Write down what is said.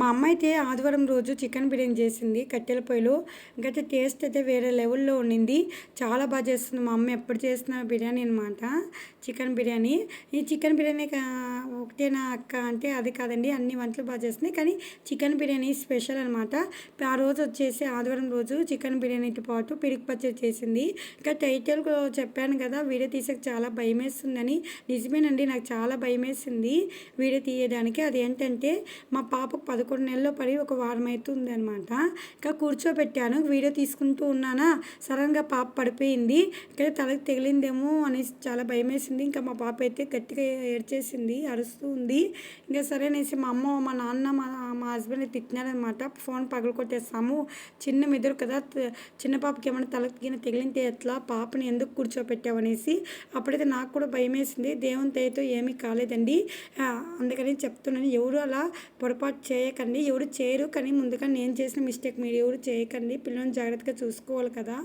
మా అమ్మ అయితే ఆదివారం రోజు చికెన్ బిర్యానీ చేసింది కట్టెల పొయ్యిలో. ఇంకా టేస్ట్ అయితే వేరే లెవెల్లో ఉండింది. చాలా బాగా చేస్తుంది మా అమ్మ ఎప్పుడు చేసిన బిర్యానీ అనమాట చికెన్ బిర్యానీ. ఈ చికెన్ బిర్యానీ ఒకటే ఒకటేనా అక్క అంటే అది కాదండి అన్ని వంటలు బాగా చేస్తుంది. కానీ చికెన్ బిర్యానీ స్పెషల్ అనమాట ఆ రోజు వచ్చేసి ఆదివారం రోజు చికెన్ బిర్యానీతో పాటు పెరుగు పచ్చడి చేసింది. ఇంకా టైటిల్ చెప్పాను కదా వీడియో తీసాక చాలా భయం వేస్తుందని. నిజమేనండి నాకు చాలా భయం వేసింది వీడియో తీయడానికి. అది ఏంటంటే మా పాపకు పదకొండు నెలల్లో పడి ఒక వారం అవుతుంది అనమాట ఇంకా కూర్చోబెట్టాను వీడియో తీసుకుంటూ ఉన్నానా? సడన్గా పాప పడిపోయింది. ఇక్కడ తలకి తగిలిందేమో అనేసి చాలా భయం వేసింది ఇంకా మా పాప అయితే గట్టిగా ఏడ్చేసింది అరుస్తూ ఉంది ఇంకా సరే అనేసి మా అమ్మ మా నాన్న మా మా హస్బెండ్ తిట్టినారనమాట ఫోన్ పగలు కొట్టేస్తాము చిన్న మెదరు కదా చిన్న పాపకి ఏమైనా తలకి తగిలింటే ఎట్లా? పాపని ఎందుకు కూర్చోపెట్టావు అనేసి అప్పుడైతే నాకు కూడా భయం వేసింది దేవుని దయతో ఏమీ కాలేదండి. అందుకని చెప్తున్నాను. ఎవరు అలా పొరపాటు చేయ చేయకండి. ఎవరు చేయరు కానీ ముందుగా నేను చేసిన మిస్టేక్ మీరు ఎవరు చేయకండి. పిల్లల్ని జాగ్రత్తగా చూసుకోవాలి కదా.